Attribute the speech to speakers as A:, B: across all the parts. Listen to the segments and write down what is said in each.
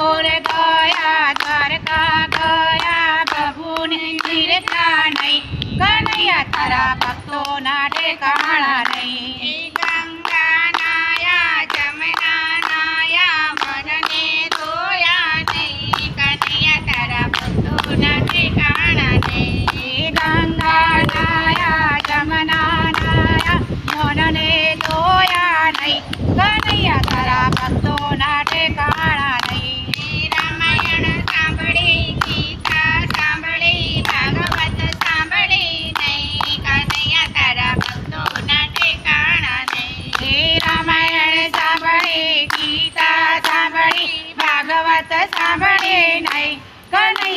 A: કોણ ગયા? દ્વારકા ગયા? પ્રભુની ચિરતા નહીં. કનૈયા તારા ભક્તોના ઠેકાણા નહીં.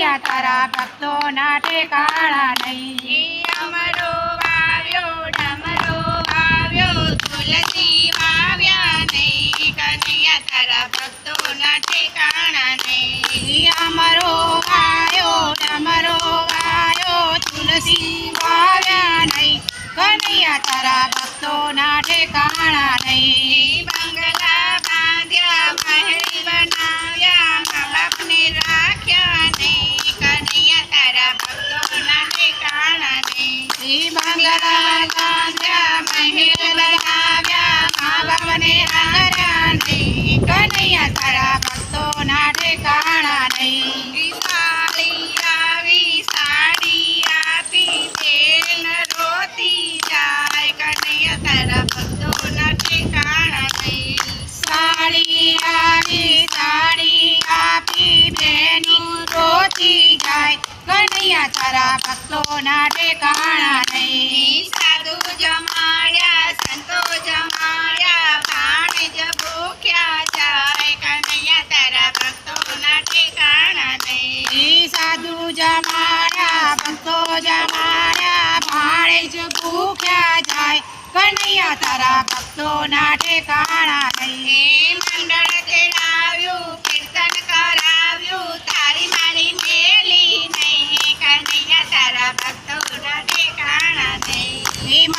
B: કનૈયા તારા ભક્તોના ઠેકાણા નહીં.
A: અમરો વાવ્યો ડમરો વાવ્યો તુલસી વાવ્યા નહીં. કનૈયા તારા ભક્તોના ઠેકાણા નહીં.
B: અમરો વાયો ડમરો વાયો તુલસી વાવ્યા નહીં. કનૈયા તારા ભક્તોના ઠેકાણા નહીં.
A: કનૈયા તારા ભક્તોના ઠેકાણા નહીં સાધુ જમાડ્યા સંતો જમાડ્યા ભાણે જ ભૂખ્યા જાય કનૈયા તારા ભક્તોના ઠેકાણા નહીં.
B: સાધુ જમાડ્યા ભક્તો જમાડ્યા ભાણે જ ભૂખ્યા જાય કનૈયા તારા ભક્તોના ઠેકાણા નહીં.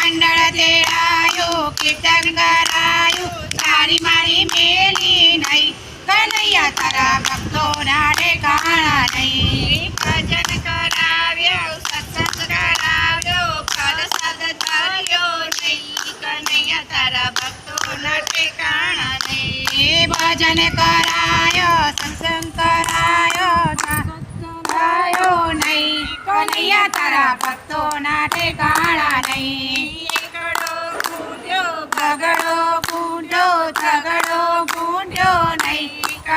A: મંડળ
B: તેડાયો, કીર્તન કરાયું, તારી મારી મેલી નહીં. કનૈયા તારા ભક્તોના ઠેકાણા નહીં.
A: ભજન કરાવ્યો, સત્સંગ કરાવ્યો પ્રસાદ ધર્યો નહીં. કનૈયા તારા ભક્તોના ઠેકાણા નહીં.
B: ભજન કરાયો સત્સંગ કરાયો નહીં. કનૈયા તારા ભક્તોના ઠેકાણા નહીં.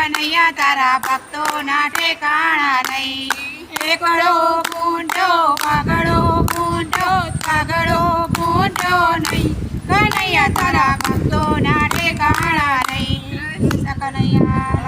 B: કનૈયા તારા ભક્તોના ઠેકાણા નહીં. એકડો પૂંડો બગડો પૂંડો ઝગડો પૂંડો નહીં. કનૈયા, તારા ભક્તોના ઠેકાણા નહીં. કનૈયા.